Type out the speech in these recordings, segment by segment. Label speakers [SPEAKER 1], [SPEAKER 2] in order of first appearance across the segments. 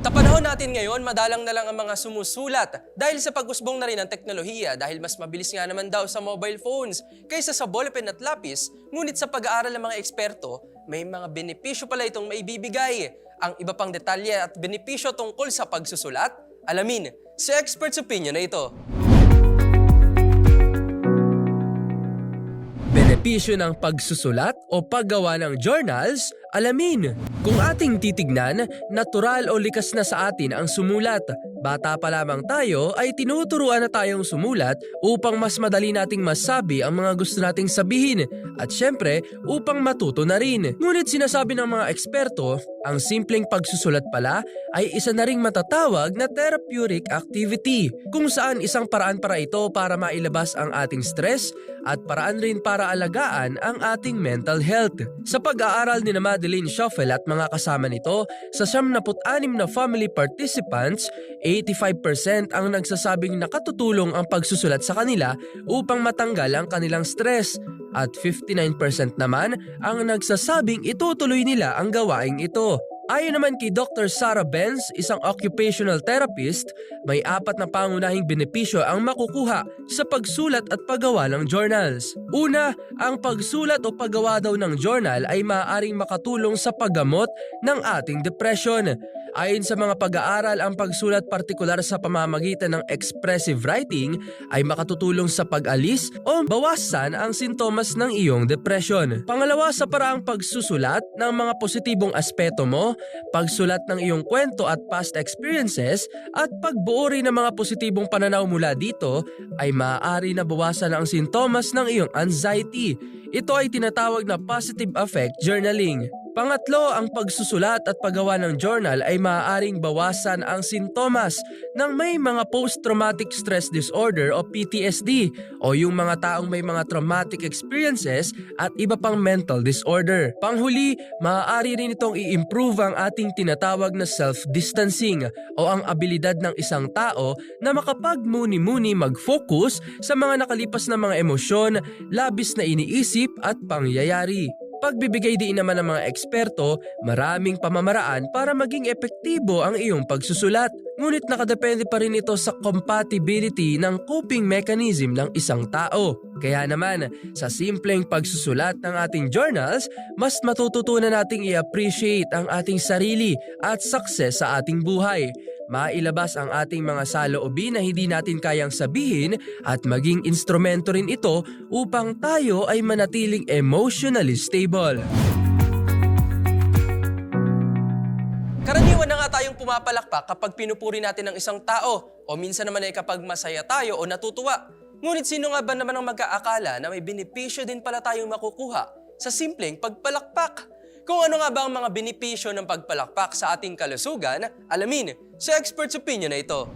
[SPEAKER 1] Tapanahon natin ngayon, madalang na lang ang mga sumusulat dahil sa pag-usbong na rin ng teknolohiya dahil mas mabilis nga naman daw sa mobile phones kaysa sa ballpen at lapis, ngunit sa pag-aaral ng mga eksperto, may mga benepisyo pala itong maibibigay. Ang iba pang detalye at benepisyo tungkol sa pagsusulat, alamin sa Expert's Opinion na ito. Benepisyo ng pagsusulat o paggawa ng journals, alamin. Kung ating titignan, natural o likas na sa atin ang sumulat. Bata pa lamang tayo ay tinuturuan na tayong sumulat upang mas madali nating masabi ang mga gusto nating sabihin at syempre upang matuto na rin. Ngunit sinasabi ng mga eksperto, ang simpleng pagsusulat pala ay isa na ring matatawag na therapeutic activity kung saan isang paraan para ito para mailabas ang ating stress at paraan rin para alagaan ang ating mental health. Sa pag-aaral ni na Madeline Schoffel at mga kasama nito, sa 76 na family participants, 85% ang nagsasabing nakatutulong ang pagsusulat sa kanila upang matanggal ang kanilang stress at 59% naman ang nagsasabing itutuloy nila ang gawaing ito. Ayon naman kay Dr. Sarah Benz, isang occupational therapist, may apat na pangunahing benepisyo ang makukuha sa pagsulat at paggawa ng journals. Una, ang pagsulat o paggawa daw ng journal ay maaaring makatulong sa paggamot ng ating depression. Ayon sa mga pag-aaral, ang pagsulat partikular sa pamamagitan ng expressive writing ay makatutulong sa pag-alis o bawasan ang sintomas ng iyong depression. Pangalawa sa paraang pagsusulat ng mga positibong aspeto mo, pagsulat ng iyong kwento at past experiences at pagbuo rin ng mga positibong pananaw mula dito ay maaari na bawasan ang sintomas ng iyong anxiety. Ito ay tinatawag na positive affect journaling. Pangatlo, ang pagsusulat at paggawa ng journal ay maaaring bawasan ang sintomas ng may mga post-traumatic stress disorder o PTSD o yung mga taong may mga traumatic experiences at iba pang mental disorder. Panghuli, maaari rin itong i-improve ang ating tinatawag na self-distancing o ang abilidad ng isang tao na makapagmuni-muni mag-focus sa mga nakalipas na mga emosyon, labis na iniisip at pangyayari. Pagbibigay din naman ng mga eksperto, maraming pamamaraan para maging epektibo ang iyong pagsusulat. Ngunit nakadepende pa rin ito sa compatibility ng coping mechanism ng isang tao. Kaya naman, sa simpleng pagsusulat ng ating journals, mas matututunan nating i-appreciate ang ating sarili at success sa ating buhay mailabas ang ating mga saloobin na hindi natin kayang sabihin at maging instrumento rin ito upang tayo ay manatiling emotionally stable. Karaniwan na nga tayong pumapalakpak kapag pinupuri natin ng isang tao o minsan naman ay kapag masaya tayo o natutuwa. Ngunit sino nga ba naman ang mag-aakala na may benepisyo din pala tayong makukuha sa simpleng pagpalakpak? Kung ano nga ba ang mga benepisyo ng pagpalakpak sa ating kalusugan, alamin sa expert's opinion na ito.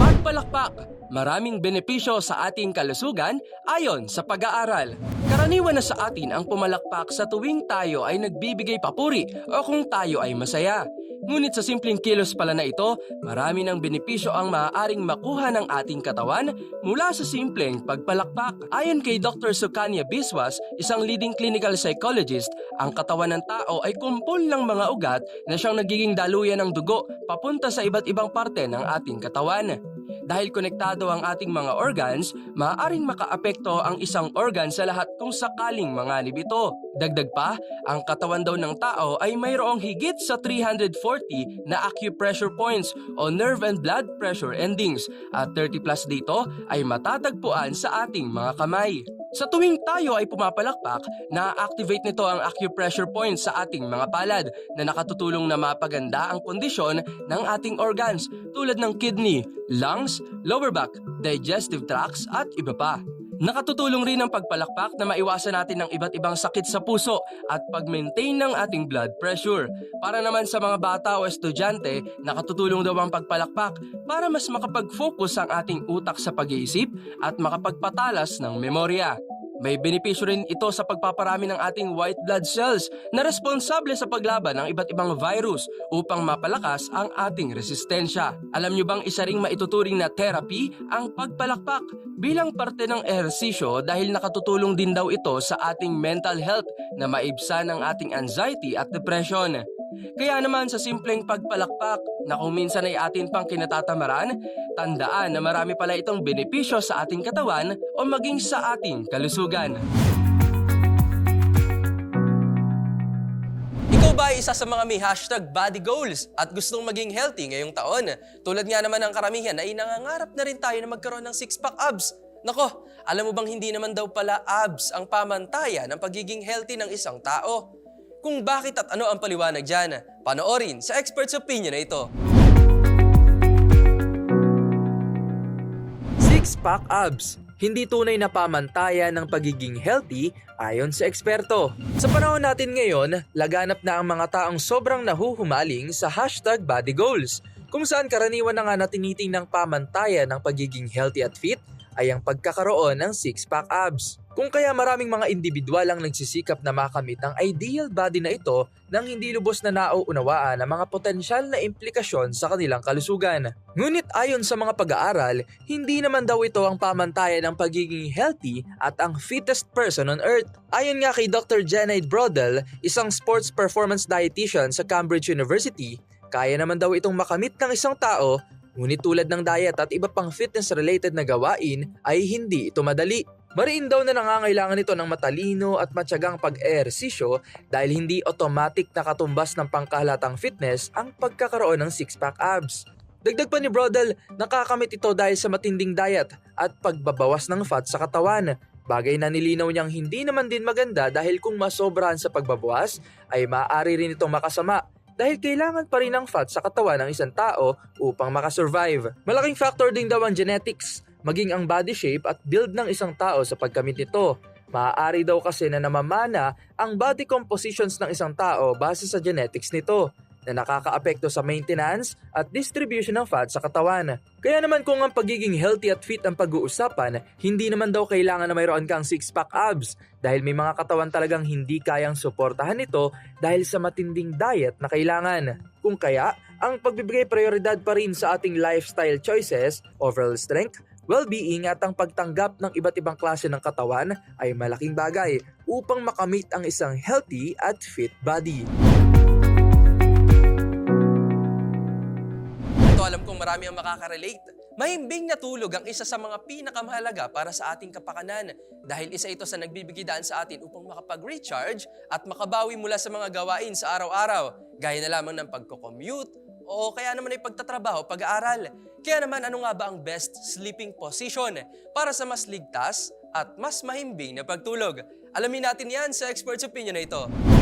[SPEAKER 1] Pagpalakpak, maraming benepisyo sa ating kalusugan ayon sa pag-aaral. Karaniwan na sa atin ang pumalakpak sa tuwing tayo ay nagbibigay papuri o kung tayo ay masaya. Ngunit sa simpleng kilos pala na ito, marami ng benepisyo ang maaaring makuha ng ating katawan mula sa simpleng pagpalakpak. Ayon kay Dr. Sukanya Biswas, isang leading clinical psychologist, ang katawan ng tao ay kumpol ng mga ugat na siyang nagiging daluyan ng dugo papunta sa iba't ibang parte ng ating katawan. Dahil konektado ang ating mga organs, maaaring makaapekto ang isang organ sa lahat kung sakaling manganib ito. Dagdag pa, ang katawan daw ng tao ay mayroong higit sa 340 na acupressure points o nerve and blood pressure endings at 30 plus dito ay matatagpuan sa ating mga kamay. Sa tuwing tayo ay pumapalakpak, na-activate nito ang acupressure points sa ating mga palad na nakatutulong na mapaganda ang kondisyon ng ating organs tulad ng kidney, lungs, lower back, digestive tracts at iba pa. Nakatutulong rin ang pagpalakpak na maiwasan natin ng iba't ibang sakit sa puso at pag-maintain ng ating blood pressure. Para naman sa mga bata o estudyante, nakatutulong daw ang pagpalakpak para mas makapag-focus ang ating utak sa pag-iisip at makapagpatalas ng memorya. May benepisyo rin ito sa pagpaparami ng ating white blood cells na responsable sa paglaban ng iba't ibang virus upang mapalakas ang ating resistensya. Alam nyo bang isa ring maituturing na therapy ang pagpalakpak bilang parte ng ehersisyo dahil nakatutulong din daw ito sa ating mental health na maibsan ang ating anxiety at depression. Kaya naman sa simpleng pagpalakpak na kung minsan ay atin pang kinatatamaran, tandaan na marami pala itong benepisyo sa ating katawan o maging sa ating kalusugan. Ba isa sa mga may hashtag body goals at gustong maging healthy ngayong taon? Tulad nga naman ng karamihan ay nangangarap na rin tayo na magkaroon ng six-pack abs. Nako, alam mo bang hindi naman daw pala abs ang pamantayan ng pagiging healthy ng isang tao? Kung bakit at ano ang paliwanag dyan, panoorin sa expert's opinion na ito. Six-pack abs hindi tunay na pamantayan ng pagiging healthy ayon sa eksperto. Sa panahon natin ngayon, laganap na ang mga taong sobrang nahuhumaling sa hashtag body goals, kung saan karaniwan na nga na tinitingnan ng pamantayan ng pagiging healthy at fit ay ang pagkakaroon ng six-pack abs. Kung kaya maraming mga individual ang nagsisikap na makamit ang ideal body na ito nang hindi lubos na nauunawaan ang mga potensyal na implikasyon sa kanilang kalusugan. Ngunit ayon sa mga pag-aaral, hindi naman daw ito ang pamantayan ng pagiging healthy at ang fittest person on earth. Ayon nga kay Dr. Janet Brodel, isang sports performance dietitian sa Cambridge University, kaya naman daw itong makamit ng isang tao Ngunit tulad ng diet at iba pang fitness-related na gawain ay hindi ito madali. Mariin daw na nangangailangan ito ng matalino at matyagang pag-ehersisyo dahil hindi automatic na katumbas ng pangkahalatang fitness ang pagkakaroon ng six-pack abs. Dagdag pa ni Brodel, nakakamit ito dahil sa matinding diet at pagbabawas ng fat sa katawan. Bagay na nilinaw niyang hindi naman din maganda dahil kung masobrahan sa pagbabawas ay maaari rin itong makasama dahil kailangan pa rin ng fat sa katawan ng isang tao upang makasurvive. Malaking factor din daw ang genetics, maging ang body shape at build ng isang tao sa pagkamit nito. Maaari daw kasi na namamana ang body compositions ng isang tao base sa genetics nito na nakakaapekto sa maintenance at distribution ng fat sa katawan. Kaya naman kung ang pagiging healthy at fit ang pag-uusapan, hindi naman daw kailangan na mayroon kang six-pack abs dahil may mga katawan talagang hindi kayang suportahan ito dahil sa matinding diet na kailangan. Kung kaya, ang pagbibigay prioridad pa rin sa ating lifestyle choices, overall strength, well-being at ang pagtanggap ng iba't ibang klase ng katawan ay malaking bagay upang makamit ang isang healthy at fit body. Marami ang makaka-relate. Mahimbing na tulog ang isa sa mga pinakamahalaga para sa ating kapakanan dahil isa ito sa nagbibigay daan sa atin upang makapag-recharge at makabawi mula sa mga gawain sa araw-araw gaya na lamang ng pagko-commute o kaya naman ay pagtatrabaho, pag-aaral. Kaya naman ano nga ba ang best sleeping position para sa mas ligtas at mas mahimbing na pagtulog? Alamin natin yan sa expert's opinion na ito.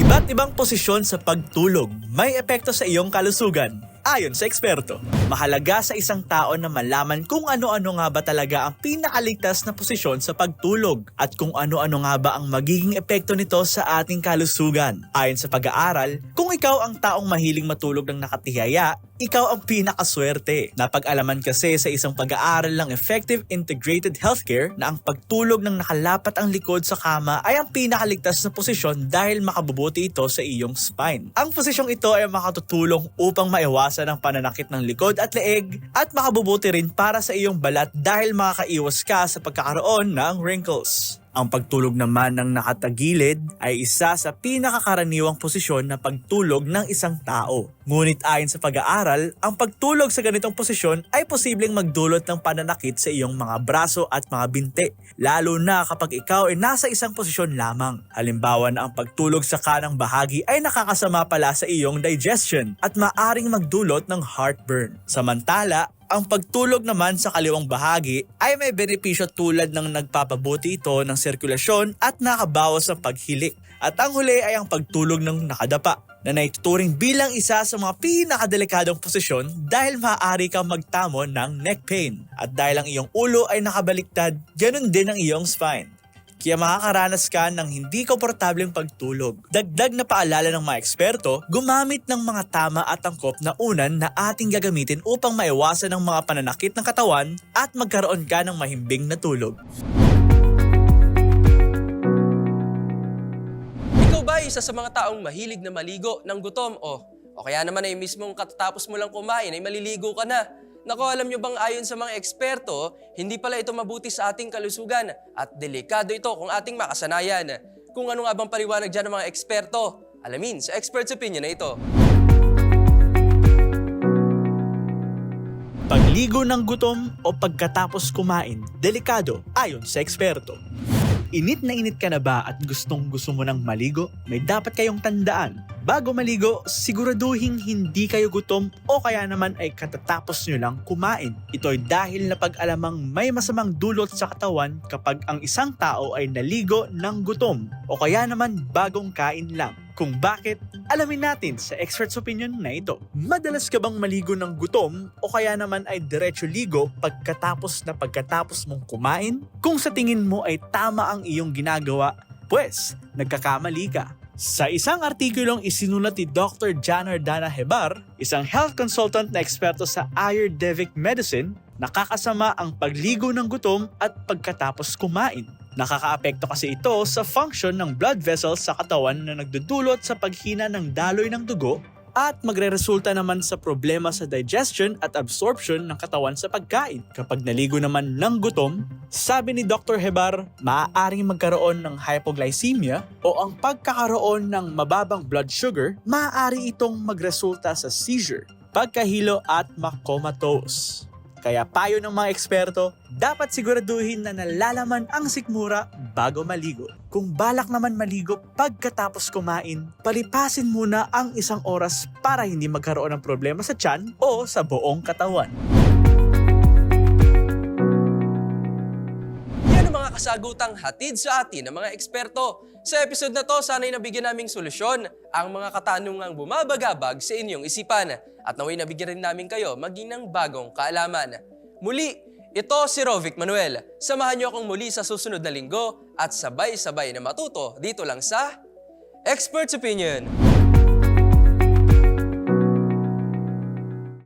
[SPEAKER 2] Iba't ibang posisyon sa pagtulog may epekto sa iyong kalusugan. Ayon sa eksperto, mahalaga sa isang tao na malaman kung ano-ano nga ba talaga ang pinakaligtas na posisyon sa pagtulog at kung ano-ano nga ba ang magiging epekto nito sa ating kalusugan. Ayon sa pag-aaral, kung ikaw ang taong mahiling matulog ng nakatihaya, ikaw ang pinakaswerte. Napag-alaman kasi sa isang pag-aaral ng Effective Integrated Healthcare na ang pagtulog ng nakalapat ang likod sa kama ay ang pinakaligtas na posisyon dahil makabubuti ito sa iyong spine. Ang posisyong ito ay makatutulong upang maiwasan ang pananakit ng likod at leeg at makabubuti rin para sa iyong balat dahil makakaiwas ka sa pagkakaroon ng wrinkles. Ang pagtulog naman ng nakatagilid ay isa sa pinakakaraniwang posisyon na pagtulog ng isang tao. Ngunit ayon sa pag-aaral, ang pagtulog sa ganitong posisyon ay posibleng magdulot ng pananakit sa iyong mga braso at mga binti, lalo na kapag ikaw ay nasa isang posisyon lamang. Halimbawa na ang pagtulog sa kanang bahagi ay nakakasama pala sa iyong digestion at maaring magdulot ng heartburn. Samantala, Ang pagtulog naman sa kaliwang bahagi ay may benepisyo tulad ng nagpapabuti ito ng sirkulasyon at nakabawas ng paghilik. At ang huli ay ang pagtulog ng nakadapa na naituturing bilang isa sa mga pinakadelikadong posisyon dahil maaari kang magtamo ng neck pain. At dahil ang iyong ulo ay nakabaliktad, ganun din ang iyong spine. Kaya makakaranas ka ng hindi komportableng pagtulog. Dagdag na paalala ng mga eksperto, gumamit ng mga tama at angkop na unan na ating gagamitin upang maiwasan ang mga pananakit ng katawan at magkaroon ka ng mahimbing na tulog.
[SPEAKER 1] Ikaw ba isa sa mga taong mahilig na maligo ng gutom o o kaya naman ay mismong katatapos mo lang kumain ay maliligo ka na? Nako, alam nyo bang ayon sa mga eksperto, hindi pala ito mabuti sa ating kalusugan at delikado ito kung ating makasanayan. Kung ano nga bang paliwanag dyan ng mga eksperto? Alamin sa expert's opinion na ito.
[SPEAKER 2] Pagligo ng gutom o pagkatapos kumain, delikado ayon sa eksperto. Init na init ka na ba at gustong gusto mo ng maligo? May dapat kayong tandaan. Bago maligo, siguraduhin hindi kayo gutom o kaya naman ay katatapos nyo lang kumain. Ito ay dahil na pag-alamang may masamang dulot sa katawan kapag ang isang tao ay naligo ng gutom o kaya naman bagong kain lang. Kung bakit, alamin natin sa expert's opinion na ito. Madalas ka bang maligo ng gutom o kaya naman ay diretso ligo pagkatapos na pagkatapos mong kumain? Kung sa tingin mo ay tama ang iyong ginagawa, pues nagkakamali ka. Sa isang artikulong isinulat ni Dr. Janardana Hebar, isang health consultant na eksperto sa Ayurvedic medicine, nakakasama ang pagligo ng gutom at pagkatapos kumain. Nakakaapekto kasi ito sa function ng blood vessels sa katawan na nagdudulot sa paghina ng daloy ng dugo at magreresulta naman sa problema sa digestion at absorption ng katawan sa pagkain. Kapag naligo naman ng gutom, sabi ni Dr. Hebar, maaaring magkaroon ng hypoglycemia o ang pagkakaroon ng mababang blood sugar, maaari itong magresulta sa seizure, pagkahilo at makomatose. Kaya payo ng mga eksperto, dapat siguraduhin na nalalaman ang sikmura bago maligo. Kung balak naman maligo pagkatapos kumain, palipasin muna ang isang oras para hindi magkaroon ng problema sa tiyan o sa buong katawan.
[SPEAKER 1] Mga kasagutang hatid sa atin ng mga eksperto. Sa episode na to, sana'y nabigyan naming solusyon ang mga katanungang bumabagabag sa inyong isipan at naway nabigyan rin namin kayo maging ng bagong kaalaman. Muli, ito si Rovic Manuel. Samahan niyo akong muli sa susunod na linggo at sabay-sabay na matuto dito lang sa Expert's Opinion.